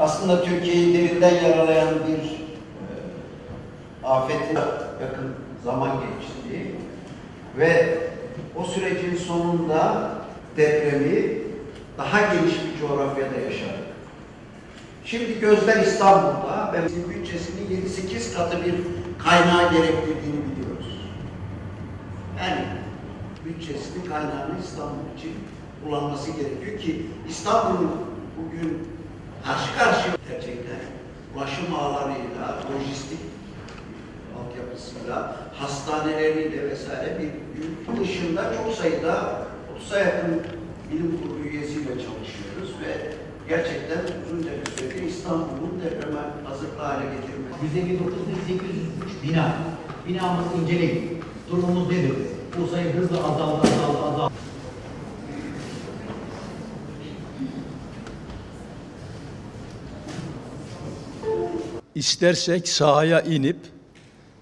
aslında Türkiye'yi derinden yaralayan bir e, yakın zaman geçti ve o sürecin sonunda depremi daha geniş bir coğrafyada yaşadık. Şimdi gözler İstanbul'da ve bizim bütçesinin 7-8 katı bir kaynağı gerektirdiğini biliyoruz. Yani bütçesinin kaynağını İstanbul için kullanması gerekiyor ki İstanbul'un bugün karşı karşıya gerçekten ulaşım ağlarıyla, lojistik altyapısıyla, hastaneleriyle vesaire bir ülke dışında çok sayıda 30'a yakın bilim kurulu üyesiyle çalışıyoruz ve gerçekten uzun bir süredir İstanbul'un depreme hazırlıklı hale getirmek. 159.803 bina. Binamızı inceleyin. Durumumuz nedir? Bu sayı hızla azaldı, azaldı, azaldı. İstersek sahaya inip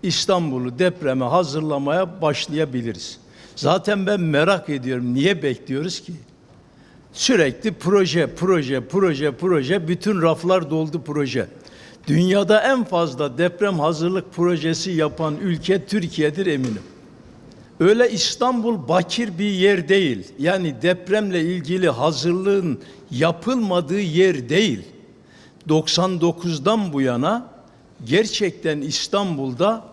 İstanbul'u depreme hazırlamaya başlayabiliriz. Zaten ben merak ediyorum. Niye bekliyoruz ki? Sürekli proje, proje, proje, proje. Bütün raflar doldu proje. Dünyada en fazla deprem hazırlık projesi yapan ülke Türkiye'dir eminim. Öyle İstanbul bakir bir yer değil. Yani depremle ilgili hazırlığın yapılmadığı yer değil. 99'dan bu yana gerçekten İstanbul'da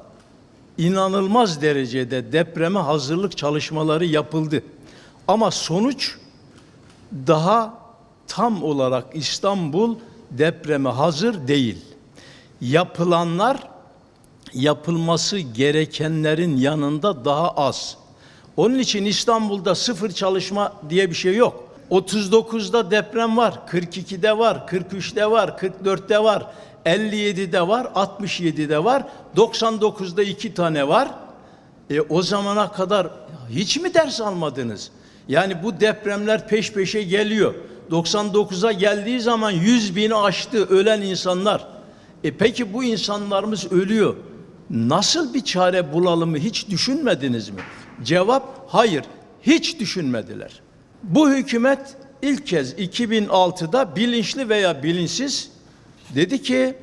inanılmaz derecede depreme hazırlık çalışmaları yapıldı. Ama sonuç daha tam olarak İstanbul depreme hazır değil. Yapılanlar yapılması gerekenlerin yanında daha az. Onun için İstanbul'da sıfır çalışma diye bir şey yok. 39'da deprem var, 42'de var, 43'te var, 44'te var, 57'de var, 67'de var, 99'da iki tane var. E, o zamana kadar hiç mi ders almadınız? Yani bu depremler peş peşe geliyor. 99'a geldiği zaman 100 bini aştı ölen insanlar. E peki bu insanlarımız ölüyor. Nasıl bir çare bulalım hiç düşünmediniz mi? Cevap hayır. Hiç düşünmediler. Bu hükümet ilk kez 2006'da bilinçli veya bilinçsiz dedi ki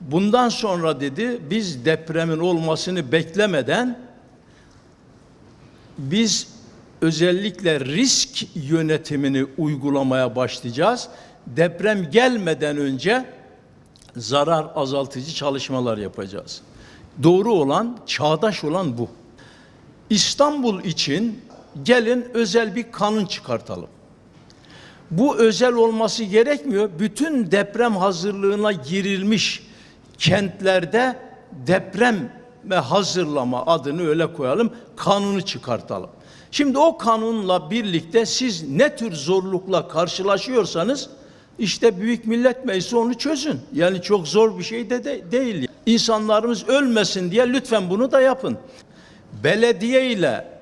bundan sonra dedi biz depremin olmasını beklemeden biz özellikle risk yönetimini uygulamaya başlayacağız. Deprem gelmeden önce zarar azaltıcı çalışmalar yapacağız. Doğru olan, çağdaş olan bu. İstanbul için gelin özel bir kanun çıkartalım. Bu özel olması gerekmiyor. Bütün deprem hazırlığına girilmiş kentlerde deprem ve hazırlama adını öyle koyalım, kanunu çıkartalım. Şimdi o kanunla birlikte siz ne tür zorlukla karşılaşıyorsanız işte Büyük Millet Meclisi onu çözün. Yani çok zor bir şey de, de değil. İnsanlarımız ölmesin diye lütfen bunu da yapın. Belediye ile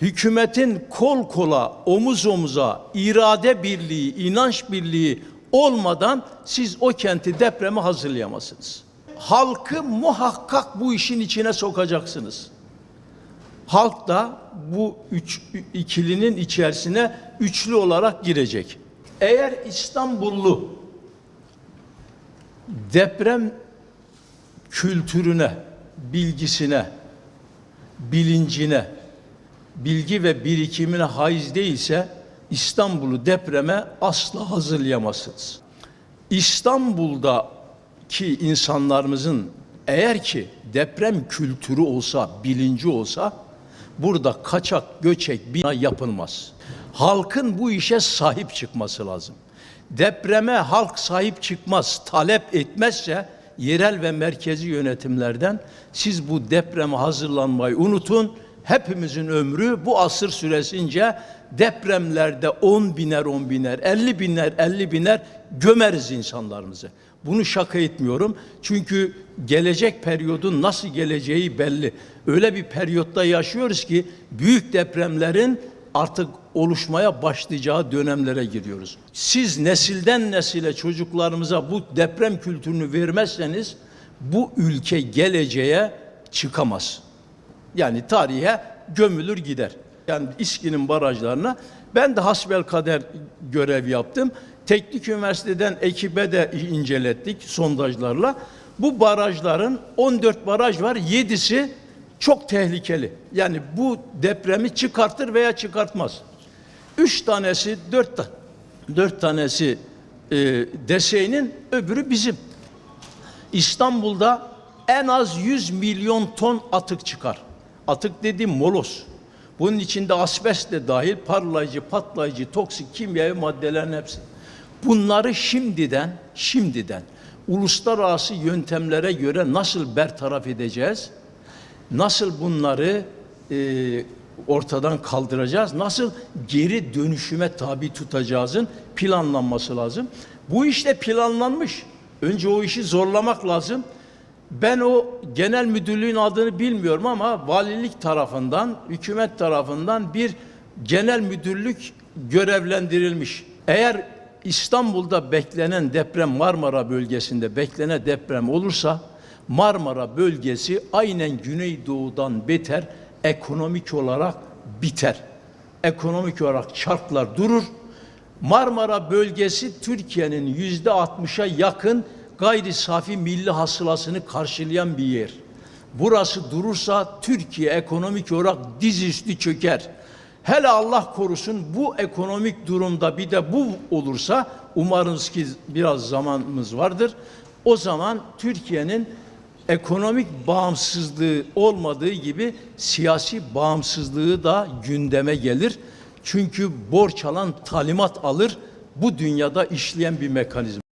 hükümetin kol kola, omuz omuza, irade birliği, inanç birliği olmadan siz o kenti depreme hazırlayamazsınız. Halkı muhakkak bu işin içine sokacaksınız. Halk da bu üç, ikilinin içerisine üçlü olarak girecek. Eğer İstanbullu deprem kültürüne, bilgisine, bilincine, bilgi ve birikimine haiz değilse İstanbul'u depreme asla hazırlayamazsınız. İstanbul'daki insanlarımızın eğer ki deprem kültürü olsa, bilinci olsa burada kaçak göçek bina yapılmaz. Halkın bu işe sahip çıkması lazım. Depreme halk sahip çıkmaz, talep etmezse yerel ve merkezi yönetimlerden siz bu depreme hazırlanmayı unutun. Hepimizin ömrü bu asır süresince depremlerde 10 biner 10 biner, 50 biner 50 biner gömeriz insanlarımızı. Bunu şaka etmiyorum. Çünkü gelecek periyodun nasıl geleceği belli. Öyle bir periyotta yaşıyoruz ki büyük depremlerin artık oluşmaya başlayacağı dönemlere giriyoruz. Siz nesilden nesile çocuklarımıza bu deprem kültürünü vermezseniz bu ülke geleceğe çıkamaz. Yani tarihe gömülür gider. Yani İSKİ'nin barajlarına ben de hasbel kader görev yaptım. Teknik Üniversiteden ekibe de incelettik sondajlarla. Bu barajların 14 baraj var. 7'si çok tehlikeli. Yani bu depremi çıkartır veya çıkartmaz. Üç tanesi, dört, ta dört tanesi e, DSE'nin, öbürü bizim. İstanbul'da en az 100 milyon ton atık çıkar. Atık dediğim molos. Bunun içinde asbest de dahil parlayıcı, patlayıcı, toksik kimyavi maddelerin hepsi. Bunları şimdiden, şimdiden uluslararası yöntemlere göre nasıl bertaraf edeceğiz? Nasıl bunları e, ortadan kaldıracağız? Nasıl geri dönüşüme tabi tutacağızın planlanması lazım. Bu işte planlanmış. Önce o işi zorlamak lazım. Ben o genel müdürlüğün adını bilmiyorum ama valilik tarafından, hükümet tarafından bir genel müdürlük görevlendirilmiş. Eğer İstanbul'da beklenen deprem Marmara bölgesinde beklenen deprem olursa Marmara bölgesi aynen Güneydoğu'dan beter ekonomik olarak biter. Ekonomik olarak çarklar durur. Marmara bölgesi Türkiye'nin yüzde 60'a yakın gayri safi milli hasılasını karşılayan bir yer. Burası durursa Türkiye ekonomik olarak dizüstü çöker. Hele Allah korusun bu ekonomik durumda bir de bu olursa umarız ki biraz zamanımız vardır. O zaman Türkiye'nin ekonomik bağımsızlığı olmadığı gibi siyasi bağımsızlığı da gündeme gelir. Çünkü borç alan talimat alır. Bu dünyada işleyen bir mekanizma.